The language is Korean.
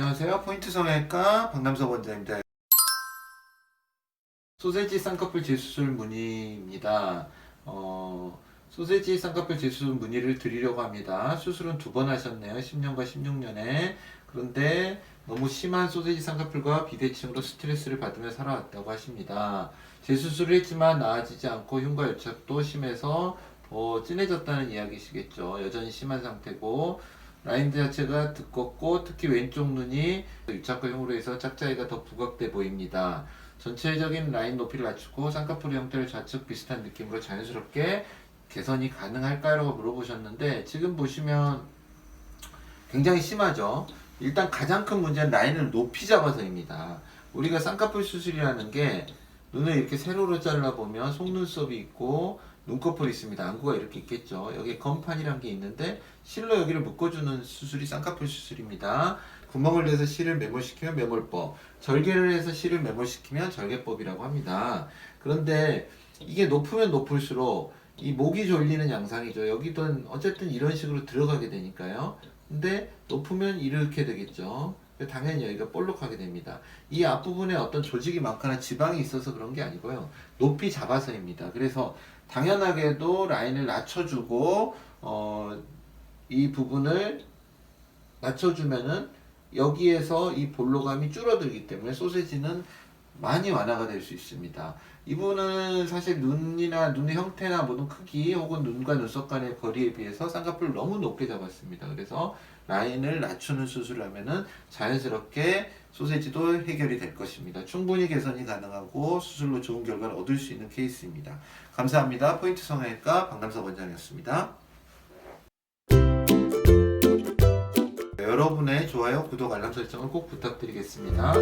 안녕하세요. 포인트 성형외과 박남석 원장입니다. 소세지 쌍꺼풀 재수술 문의입니다. 어, 소세지 쌍꺼풀 재수술 문의를 드리려고 합니다. 수술은 두 번 하셨네요. 10년과 16년에. 그런데 너무 심한 소세지 쌍꺼풀과 비대칭으로 스트레스를 받으며 살아왔다고 하십니다. 재수술을 했지만 나아지지 않고 흉과 열착도 심해서 더 진해졌다는 이야기시겠죠. 여전히 심한 상태고 라인 자체가 두껍고 특히 왼쪽 눈이 유착과 흉으로 해서 짝짝이가 더 부각돼 보입니다. 전체적인 라인 높이를 낮추고 쌍꺼풀 형태를 좌측 비슷한 느낌으로 자연스럽게 개선이 가능할까요? 라고 물어보셨는데 지금 보시면 굉장히 심하죠. 일단 가장 큰 문제는 라인을 높이 잡아서입니다. 우리가 쌍꺼풀 수술이라는 게 눈을 이렇게 세로로 잘라보면 속눈썹이 있고 눈꺼풀이 있습니다. 안구가 이렇게 있겠죠. 여기에 건판이란 게 있는데 실로 여기를 묶어주는 수술이 쌍꺼풀 수술입니다. 구멍을 내서 실을 매몰시키면 매몰법, 절개를 해서 실을 매몰시키면 절개법이라고 합니다. 그런데 이게 높으면 높을수록 이 목이 졸리는 양상이죠. 여기든 어쨌든 이런 식으로 들어가게 되니까요. 근데 높으면 이렇게 되겠죠. 당연히 여기가 볼록하게 됩니다. 이 앞부분에 어떤 조직이 많거나 지방이 있어서 그런 게 아니고요. 높이 잡아서입니다. 그래서 당연하게도 라인을 낮춰주고 어, 이 부분을 낮춰주면은 여기에서 이 볼로감이 줄어들기 때문에 소세지는 많이 완화가 될 수 있습니다. 이분은 사실 눈이나 눈의 형태나 모든 크기 혹은 눈과 눈썹 간의 거리에 비해서 쌍꺼풀을 너무 높게 잡았습니다. 그래서 라인을 낮추는 수술을 하면은 자연스럽게 소세지도 해결이 될 것입니다. 충분히 개선이 가능하고 수술로 좋은 결과를 얻을 수 있는 케이스입니다. 감사합니다. 포인트 성형외과 박남석 원장이었습니다. 여러분의 좋아요, 구독, 알람 설정을 꼭 부탁드리겠습니다.